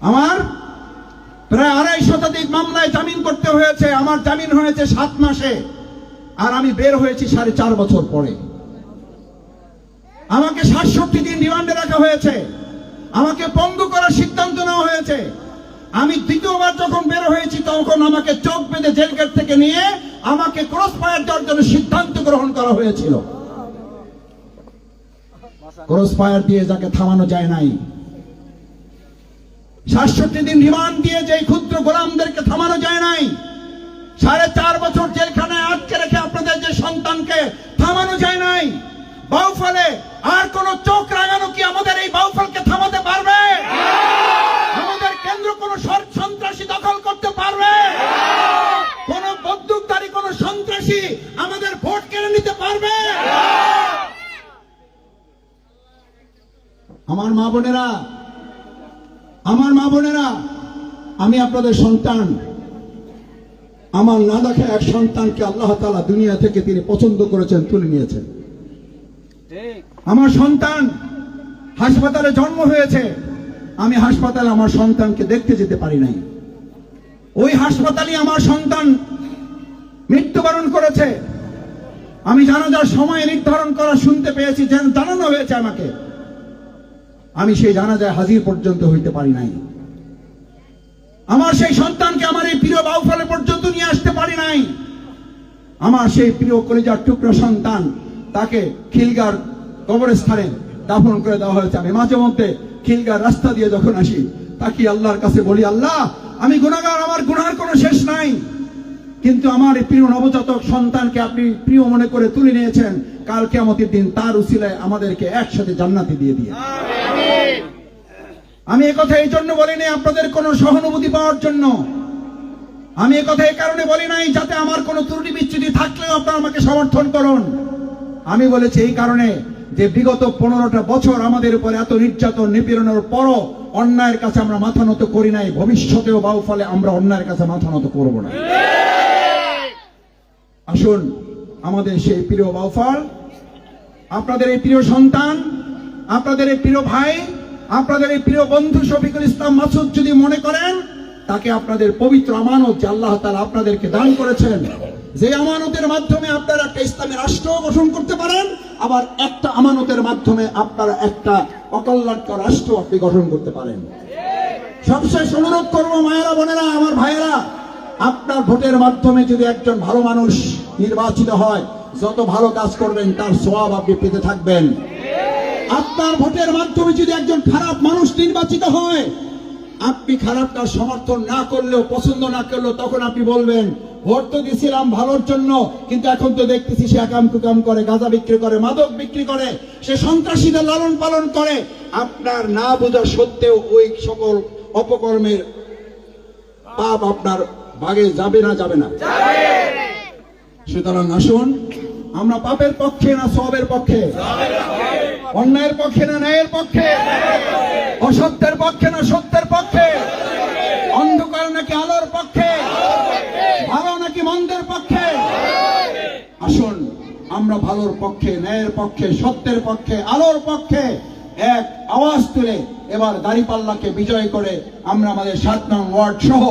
আমার প্রায় আড়াই শতাধিক মামলায় জামিন করতে হয়েছে, আমার জামিন হয়েছে সাত মাসে, আর আমি বের হয়েছি সাড়ে চার বছর পরে। আমাকে সাতষট্টি দিন রিমান্ডে রাখা হয়েছে, আমাকে পঙ্গু করার সিদ্ধান্ত নেওয়া হয়েছে। আমি দ্বিতীয়বার যখন বের হয়েছি, তখন আমাকে চোখ বেঁধে জেল গেট থেকে নিয়ে আমাকে ক্রস ফায়ার দেওয়ার জন্য সিদ্ধান্ত গ্রহণ করা হয়েছিল। ক্রস ফায়ার দিয়ে যাকে থামানো যায় নাই। সাতষট্টি দিন রিমান্ড দিয়ে যে ক্ষুদ্র গোলামদেরকে থামানো যায় নাই, সাড়ে চার বছর জেলখানায় আটকে রেখে আপনাদের যে সন্তানকে থামানো যায় নাই, বাউফলে আর কোন চোখ রাগানো কি আমাদের এই বাউফলকে থামাতে পারবে? আমাদের কেন্দ্র কোন সন্ত্রাসী দখল করতে পারবে? কোন বন্দুকধারী, কোন সন্ত্রাসী আমাদের ভোট কেড়ে নিতে পারবে? আমার মা বোনেরা আমার মা বোনেরা, আমি আপনাদের সন্তান। আমার না দেখা এক সন্তানকে আল্লাহ তালা দুনিয়া থেকে তিনি পছন্দ করেছেন, তুলে নিয়েছেন। আমার সন্তান হাসপাতালে জন্ম হয়েছে। আমি হাসপাতালে আমার সন্তানকে দেখতে যেতে পারি নাই। ওই হাসপাতালে আমার সন্তান মৃত্যুবরণ করেছে। আমি জানাজার সময় নির্ধারণ করা শুনতে পেয়েছি, যেন জানানো হয়েছে আমাকে। আমি সেই জানাজায় হাজির পর্যন্ত হইতে পারি নাই। আমার সেই সন্তানকে আমার এই প্রিয় বাউফলে পর্যন্ত নিয়ে আসতে পারি নাই। আমার সেই প্রিয় কলিজার টুকরো সন্তান, তাকে খিলগার কবরস্থানে দাফন করে দেওয়া হয়েছে। আমি মাঝে মধ্যে খিলগার রাস্তা দিয়ে যখন আসি, তাকে আল্লাহর কাছে বলি, আল্লাহ, আমি গুণাগার আমার গুনার কোনো শেষ নাই। কিন্তু আমার এই প্রিয় নবজাতক সন্তানকে আপনি প্রিয় মনে করে তুলে নিয়েছেন। কাল কেমতের দিন তার উসিলায় আমাদেরকে একসাথে জান্নাতি দিয়ে দিয়ে। আমি একথা এই জন্য বলিনি আপনাদের কোনো সহানুভূতি পাওয়ার জন্য। আমি একথা এই কারণে বলি নাই যাতে আমার কোনো ত্রুটি বিচ্যুতি থাকলেও আপনারা আমাকে সমর্থন করুন। আমি বলেছি এই কারণে যে বিগত পনেরোটা বছর আমাদের উপর এত নির্যাতন, নিপীড়নের পরও অন্যায়ের কাছে আমরা মাথা নত করি নাই, ভবিষ্যতেও বাউ ফলে আমরা অন্যায়ের কাছে মাথা নত করব না। আসুন, আমাদের সেই প্রিয় বাউফল, আপনাদের এই প্রিয় সন্তান, আপনাদের এই প্রিয় ভাই আপনাদের এই প্রিয় বন্ধু শফিকুল ইসলাম মাসুদ যদি মনে করেন, তাকে আপনাদের পবিত্র আমানত যে আল্লাহ তালা আপনাদেরকে দান করেছেন, যে আমানতের মাধ্যমে আপনারা একটা ইসলামী রাষ্ট্র গঠন করতে পারেন, আবার একটা আমানতের মাধ্যমে আপনারা একটা অকল্যাণকর রাষ্ট্র আপনি গঠন করতে পারেন। সবশেষ অনুরোধ করব মায়েরা, বোনেরা, আমার ভাইয়েরা, আপনার ভোটের মাধ্যমে যদি একজন ভালো মানুষ নির্বাচিত হয়, যত ভালো কাজ করবেন, তার সওয়াব আপনি পেতে থাকবেন। আপনার ভোটের মাধ্যমে যদি একজন খারাপ মানুষ নির্বাচিত হয়, আপনি খারাপটা সমর্থন না করলেও, পছন্দ না করলেও তখন আপনি বলবেন, ভোট তো দিয়েছিলাম ভালোর জন্য, কিন্তু এখন তো দেখতেছি সে একাম কুকাম করে, গাঁজা বিক্রি করে, মাদক বিক্রি করে, সে সন্ত্রাসীদের লালন পালন করে। আপনার না বোঝা সত্ত্বেও ওই সকল অপকর্মের পাপ আপনার ভাগে যাবে না যাবে না। সুতরাং আসুন, আমরা পাপের পক্ষে না সবের পক্ষে? অন্যায়ের পক্ষে না ন্যায়ের পক্ষে? অসত্যের পক্ষে না সত্যের পক্ষে? অন্ধকার নাকি আলোর পক্ষে? ভালো নাকি মন্দের পক্ষে? আসুন, আমরা ভালোর পক্ষে, ন্যায়ের পক্ষে, সত্যের পক্ষে, আলোর পক্ষে এক আওয়াজ তুলে এবার দাঁড়িপাল্লাকে বিজয় করে আমরা আমাদের সাত নং ওয়ার্ড সহ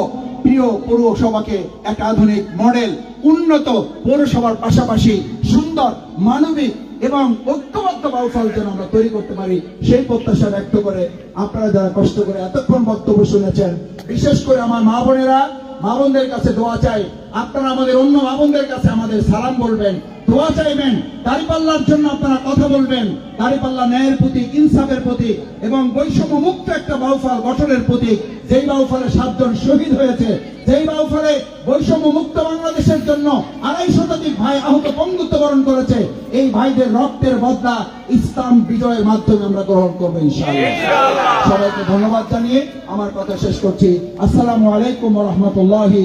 প্রিয় পৌরসভাকে এক আধুনিক মডেল, উন্নত পৌরসভার পাশাপাশি সুন্দর মানবিক এবং ঐক্যবদ্ধ বাউফল যেন আমরা তৈরি করতে পারি, সেই প্রত্যাশা ব্যক্ত করে আপনারা যারা কষ্ট করে এতক্ষণ বক্তব্য শুনেছেন, বিশেষ করে আমার মা বোনেরা, মা বোনদের কাছে দোয়া চাই। আপনারা আমাদের অন্য মা বোনদের কাছে আমাদের সালাম বলবেন, দোয়া চাইবেন, দাড়িপাল্লার জন্য আপনারা কথা বলবেন, দাড়িপাল্লা ন্যায়ের প্রতি ইনসাফের প্রতি এবং বৈষম্য মুক্ত একটা বাউফল গঠনের প্রতি যেই বাউফলে সাতজন শহীদ হয়েছে, যেই বাউফলে বৈষম্য মুক্ত বাংলাদেশের জন্য আড়াই শতাধিক ভাই আহত বন্ধুত্ব বরণ করেছে এই ভাইদের রক্তের বদলা ইসলাম বিজয়ের মাধ্যমে আমরা গ্রহণ করব ইনশাআল্লাহ। সবাইকে ধন্যবাদ জানিয়ে আমার কথা শেষ করছি। আসসালামু আলাইকুম রহমতুল্লাহি